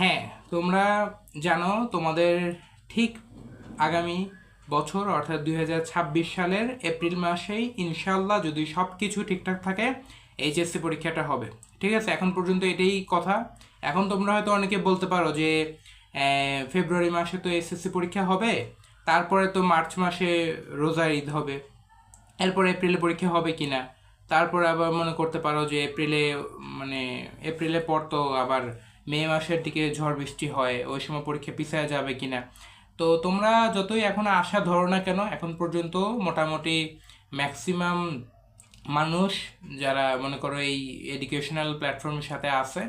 হ্যাঁ তোমরা জানো তোমাদের ঠিক আগামী বছর, অর্থাৎ দু হাজার ছাব্বিশ সালের এপ্রিল মাসেই ইনশাল্লাহ যদি সব কিছু ঠিকঠাক থাকে, এইচএসসি পরীক্ষাটা হবে। ঠিক আছে? এখন পর্যন্ত এটাই কথা। এখন তোমরা হয়তো অনেকে বলতে পারো যে ফেব্রুয়ারি মাসে তো এসএসসি পরীক্ষা হবে, তারপরে তো মার্চ মাসে রোজার ঈদ হবে, এরপর এপ্রিলে পরীক্ষা হবে কিনা? তারপর আবার মনে করতে পারো যে এপ্রিলে মানে এপ্রিলের পর তো আবার মে মাসের দিকে ঝড় বৃষ্টি হয়, ওই সময় পরীক্ষা পিছিয়ে যাবে কিনা? তো তোমরা যতই এখন আশা ধরো না কেন, এখন পর্যন্ত মোটামুটি ম্যাক্সিমাম মানুষ যারা মনে করো এই এডুকেশনাল প্ল্যাটফর্মের সাথে আছে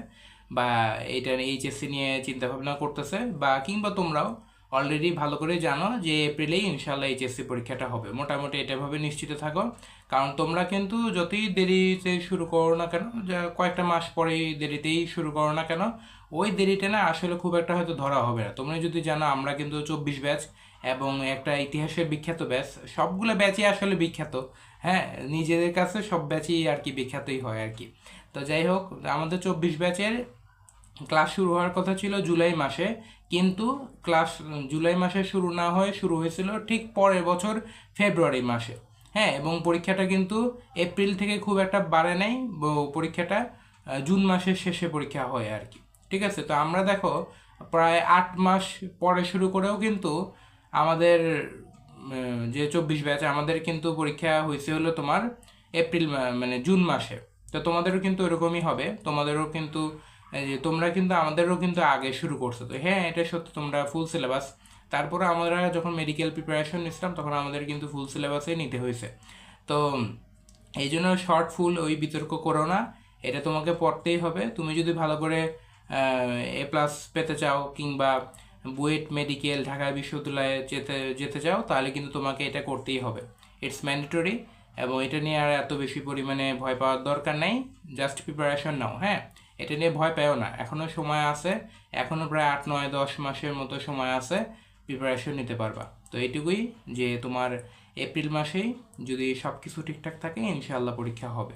বা এইটা এইচএসসি নিয়ে চিন্তাভাবনা করতেছে বা কিংবা তোমরাও অলরেডি ভালো করে জানো যে এপ্রিলেই ইনশাল্লাহ এইচএসসি পরীক্ষাটা হবে। মোটামুটি এটাভাবে নিশ্চিত থাকো। কারণ তোমরা কিন্তু যতই দেরিতে শুরু করো না কেন কয়েকটা মাস পরেই দেরিতেই শুরু করো না কেন, ওই দেরিটা না আসলে খুব একটা হয়তো ধরা হবে না। তোমরা যদি জানো, আমরা কিন্তু চব্বিশ ব্যাচ এবং একটা ইতিহাসের বিখ্যাত ব্যাচ, সবগুলো ব্যাচই আসলে বিখ্যাত। হ্যাঁ নিজেদের কাছে সব ব্যাচই আর কি বিখ্যাতই হয় আর কি। তো যাই হোক, আমাদের চব্বিশ ব্যাচের ক্লাস শুরু হওয়ার কথা ছিল জুলাই মাসে, কিন্তু ক্লাস জুলাই মাসে শুরু না হয়ে শুরু হয়েছিল ঠিক পরের বছর ফেব্রুয়ারি মাসে। হ্যাঁ এবং পরীক্ষাটা কিন্তু এপ্রিল থেকে খুব একটা বাড়ে নাই পরীক্ষাটা জুন মাসের শেষে পরীক্ষা হয় আর কি। ঠিক আছে, তো আমরা দেখো, প্রায় আট মাস পরে শুরু করেও কিন্তু আমাদের যে চব্বিশ ব্যাচ, আমাদের কিন্তু পরীক্ষা হয়েছে হলো তোমার এপ্রিল মানে জুন মাসে। তো তোমাদেরও কিন্তু এরকমই হবে, তোমাদেরও কিন্তু যে তোমরা কিন্তু আমাদেরও কিন্তু আগে শুরু করছ। তো হ্যাঁ এটা সত্যি, তোমরা ফুল সিলেবাস তারপরে আমরা যখন মেডিকেল প্রিপারেশন নিছিলাম, তখন আমাদের কিন্তু ফুল সিলেবাসে নিতে হয়েছে। তো এই জন্য শর্ট ফুল ওই বিতর্ক করো না। এটা তোমাকে পড়তেই হবে। তুমি যদি ভালো করে এ প্লাস পেতে চাও কিংবা বুয়েট মেডিকেল ঢাকা বিশ্ববিদ্যালয়ে যেতে যেতে চাও, তাহলে কিন্তু তোমাকে এটা করতেই হবে। ইটস ম্যান্ডেটরি এবং এটা নিয়ে আর এত বেশি পরিমাণে ভয় পাওয়ার দরকার নেই। জাস্ট প্রিপারেশন নাও হ্যাঁ? এটা নিয়ে ভয় পেও না। এখনও সময় আছে, এখনও প্রায় আট, নয়, দশ মাসের মতো সময় আছে প্রিপারেশন নিতে পারবা। তো এইটুকুই যে তোমার এপ্রিল মাসেই যদি সব কিছু ঠিকঠাক থাকে, ইনশাআল্লাহ পরীক্ষা হবে।